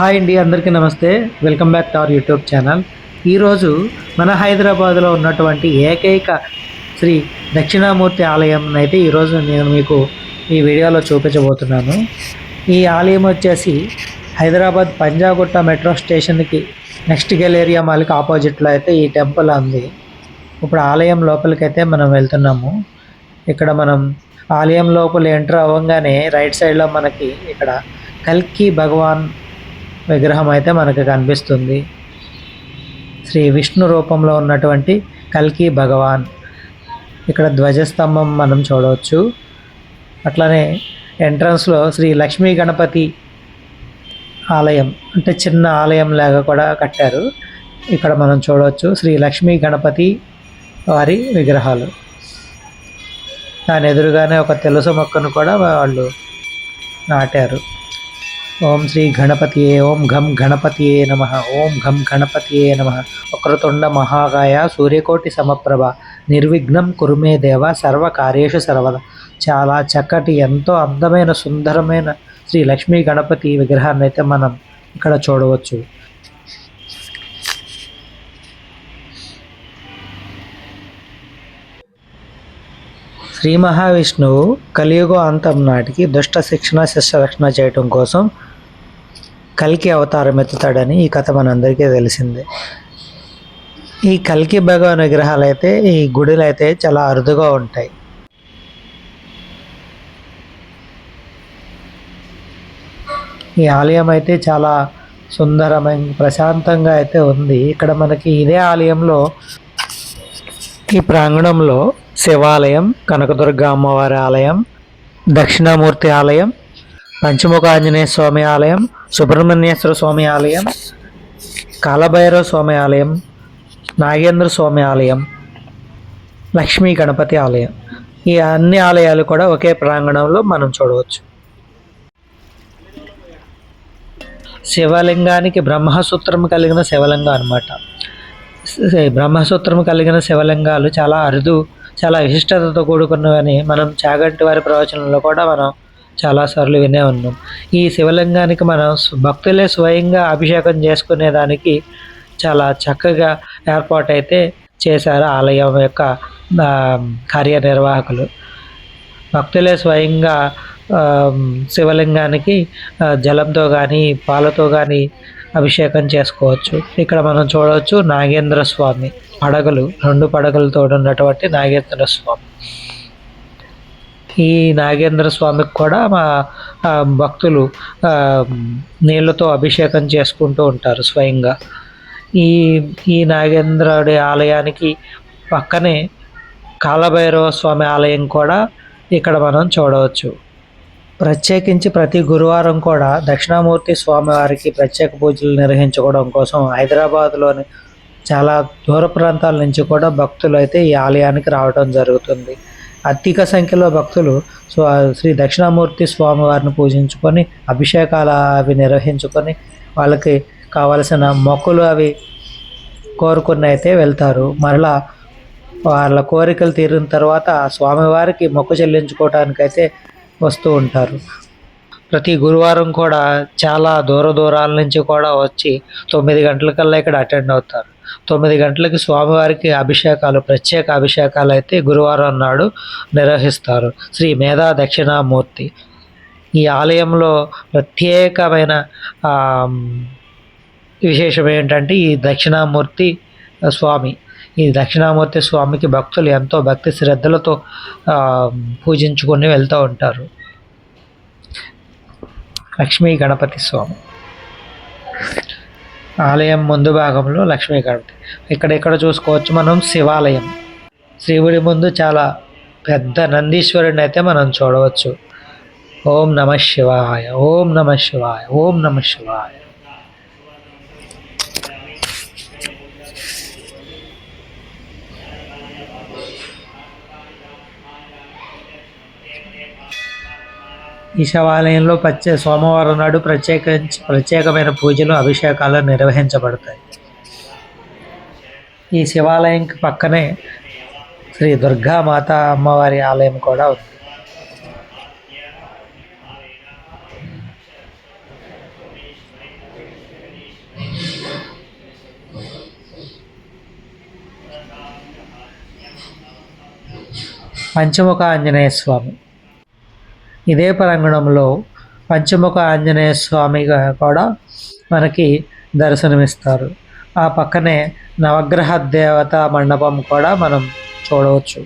Hi అండి అందరికీ నమస్తే. Welcome back to our YouTube channel. ఈరోజు మన హైదరాబాద్లో ఉన్నటువంటి ఏకైక శ్రీ దక్షిణామూర్తి ఆలయం అయితే ఈరోజు నేను మీకు ఈ వీడియోలో చూపించబోతున్నాను. ఈ ఆలయం వచ్చేసి హైదరాబాద్ పంజాగుట్ట మెట్రో స్టేషన్కి నెక్స్ట్ గెలేరియా మాల్కి ఆపోజిట్లో అయితే ఈ టెంపుల్ ఉంది. ఇప్పుడు ఆలయం లోపలికి అయితే మనం వెళ్తున్నాము. ఇక్కడ మనం ఆలయం లోపల ఎంటర్ అవ్వగానే రైట్ సైడ్లో మనకి ఇక్కడ కల్కి భగవాన్ విగ్రహం అయితే మనకు కనిపిస్తుంది. శ్రీ విష్ణు రూపంలో ఉన్నటువంటి కల్కి భగవాన్. ఇక్కడ ధ్వజస్తంభం మనం చూడవచ్చు. అట్లనే ఎంట్రన్స్లో శ్రీ లక్ష్మీ గణపతి ఆలయం అంటే చిన్న ఆలయం లాగా కూడా కట్టారు. ఇక్కడ మనం చూడవచ్చు శ్రీ లక్ష్మీ గణపతి వారి విగ్రహాలు. దాని ఎదురుగానే ఒక తెలుసు మొక్కను కూడా వాళ్ళు నాటారు. ఓం శ్రీ గణపతియే ఓం ఘం గణపతియే నమ ఓం ఘం గణపతియే నమ. వక్రతుండ మహాకాయ సూర్యకోటి సమప్రభ నిర్విఘ్నం కురుమే దేవ సర్వకార్యేషు సర్వద. చాలా చక్కటి ఎంతో అందమైన సుందరమైన శ్రీ లక్ష్మీ గణపతి విగ్రహాన్ని అయితే మనం ఇక్కడ చూడవచ్చు. శ్రీ మహావిష్ణువు కలియుగ అంతం నాటికి దుష్ట శిక్షణ శిష్య రక్షణ చేయటం కోసం కల్కి అవతారం ఎత్తుతాడని ఈ కథ మనందరికీ తెలిసిందే. ఈ కల్కి భగవాన్ విగ్రహాలు అయితే ఈ గుడిలు అయితే చాలా అరుదుగా ఉంటాయి. ఈ ఆలయం అయితే చాలా సుందరమైన ప్రశాంతంగా అయితే ఉంది. ఇక్కడ మనకి ఇదే ఆలయంలో ఈ ప్రాంగణంలో శివాలయం కనకదుర్గ అమ్మవారి ఆలయం దక్షిణామూర్తి ఆలయం పంచముఖ ఆంజనేయ స్వామి ఆలయం సుబ్రహ్మణ్యేశ్వర స్వామి ఆలయం కాలభైరవ స్వామి ఆలయం నాగేంద్ర స్వామి ఆలయం లక్ష్మీ గణపతి ఆలయం. ఈ అన్ని ఆలయాలు కూడా ఒకే ప్రాంగణంలో మనం చూడవచ్చు. శివలింగానికి బ్రహ్మసూత్రం కలిగిన శివలింగం అనమాట బ్రహ్మసూత్రం కలిగిన శివలింగాలు చాలా అరుదు చాలా విశిష్టతతో కూడుకున్నవని మనం చాగంటి వారి ప్రవచనంలో కూడా మనం చాలాసార్లు వినే ఉన్నాం. ఈ శివలింగానికి మనం భక్తులే స్వయంగా అభిషేకం చేసుకునేదానికి చాలా చక్కగా ఏర్పాటైతే చేశారు ఆలయం యొక్క కార్యనిర్వాహకులు. భక్తులే స్వయంగా శివలింగానికి జలంతో కానీ పాలతో కానీ అభిషేకం చేసుకోవచ్చు. ఇక్కడ మనం చూడవచ్చు నాగేంద్ర స్వామి పడగలు రెండు పడగలతో ఉన్నటువంటి నాగేంద్ర స్వామి. ఈ నాగేంద్ర స్వామికి కూడా మా భక్తులు నీళ్ళతో అభిషేకం చేసుకుంటూ ఉంటారు స్వయంగా. ఈ ఈ నాగేంద్రుడి ఆలయానికి పక్కనే కాలభైరవ స్వామి ఆలయం కూడా ఇక్కడ మనం చూడవచ్చు. ప్రత్యేకించి ప్రతి గురువారం కూడా దక్షిణామూర్తి స్వామివారికి ప్రత్యేక పూజలు నిర్వహించుకోవడం కోసం హైదరాబాద్లోని చాలా దూర ప్రాంతాల నుంచి కూడా భక్తులు అయితే ఈ ఆలయానికి రావడం జరుగుతుంది. అధిక సంఖ్యలో భక్తులు శ్రీ దక్షిణామూర్తి స్వామివారిని పూజించుకొని అభిషేకాలు అవి నిర్వహించుకొని వాళ్ళకి కావలసిన మొక్కులు అవి కోరుకుని అయితే వెళ్తారు. మరలా వాళ్ళ కోరికలు తీరిన తర్వాత స్వామివారికి మొక్కు చెల్లించుకోవటానికైతే వస్తూ ఉంటారు. ప్రతి గురువారం కూడా చాలా దూర దూరాల నుంచి కూడా వచ్చి తొమ్మిది గంటలకల్లా ఇక్కడ అటెండ్ అవుతారు. తొమ్మిది గంటలకి స్వామివారికి అభిషేకాలు ప్రత్యేక అభిషేకాలు అయితే గురువారం నాడు నిర్వహిస్తారు. శ్రీ మేధా దక్షిణామూర్తి. ఈ ఆలయంలో ప్రత్యేకమైన విశేషం ఏంటంటే ఈ దక్షిణామూర్తి స్వామి. ఈ దక్షిణామూర్తి స్వామికి భక్తులు ఎంతో భక్తి శ్రద్ధలతో పూజించుకొని వెళ్తూ ఉంటారు. లక్ష్మీ గణపతి స్వామి. ఆలయం ముందు భాగంలో లక్ష్మీ గణపతి. ఇక్కడ చూసుకోవచ్చు మనం శివాలయం. శివుడి ముందు చాలా పెద్ద నందీశ్వరుని అయితే మనం చూడవచ్చు. ఓం నమ శివాయ ఓం నమ శివాయ ఓం నమ శివాయ. ఈ శివాలయంలో ప్రత్యేక సోమవారం నాడు ప్రత్యేకించి ప్రత్యేకమైన పూజలు అభిషేకాలు నిర్వహించబడతాయి. ఈ శివాలయంకి పక్కనే శ్రీ దుర్గా మాత అమ్మవారి ఆలయం కూడా ఉంది. పంచముఖ ఆంజనేయ స్వామి ఇదే ప్రాంగణంలో పంచముఖ ఆంజనేయ స్వామిగా కూడా మనకి దర్శనమిస్తారు. ఆ పక్కనే నవగ్రహ దేవత మండపం కూడా మనం చూడవచ్చు.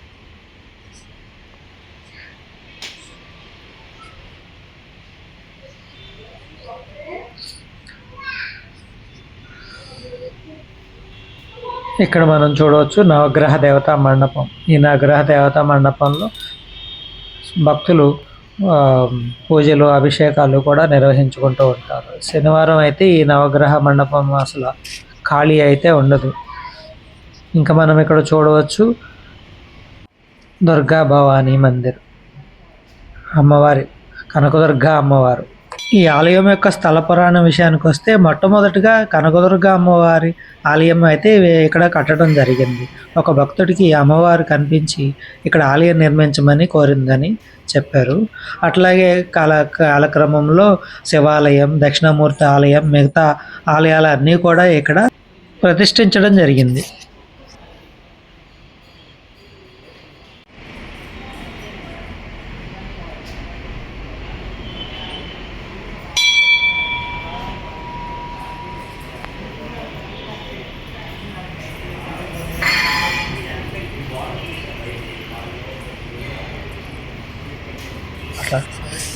ఇక్కడ మనం చూడవచ్చు నవగ్రహ దేవతా మండపం. ఈ నవగ్రహ దేవతా మండపంలో భక్తులు పూజలు అభిషేకాలు కూడా నిర్వహించుకుంటూ ఉంటారు. శనివారం అయితే ఈ నవగ్రహ మండపం అసలు ఖాళీ అయితే ఉండదు. ఇంకా మనం ఇక్కడ చూడవచ్చు దుర్గా భవానీ మందిర్. అమ్మవారి కనకదుర్గ అమ్మవారు. ఈ ఆలయం యొక్క స్థల పురాణ విషయానికి వస్తే మొట్టమొదటిగా కనకదుర్గ అమ్మవారి ఆలయం అయితే ఇక్కడ కట్టడం జరిగింది. ఒక భక్తుడికి ఈ అమ్మవారు కనిపించి ఇక్కడ ఆలయం నిర్మించమని కోరిందని చెప్పారు. అట్లాగే కాల కాలక్రమంలో శివాలయం దక్షిణామూర్తి ఆలయం మిగతా ఆలయాలన్నీ కూడా ఇక్కడ ప్రతిష్ఠించడం జరిగింది.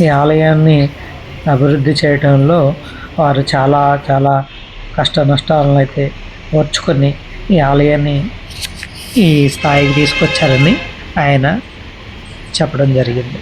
ఈ ఆలయాన్ని అభివృద్ధి చేయటంలో వారు చాలా చాలా కష్ట నష్టాలను అయితే ఓర్చుకొని ఈ ఆలయాన్ని ఈ స్థాయికి తీసుకొచ్చారని ఆయన చెప్పడం జరిగింది.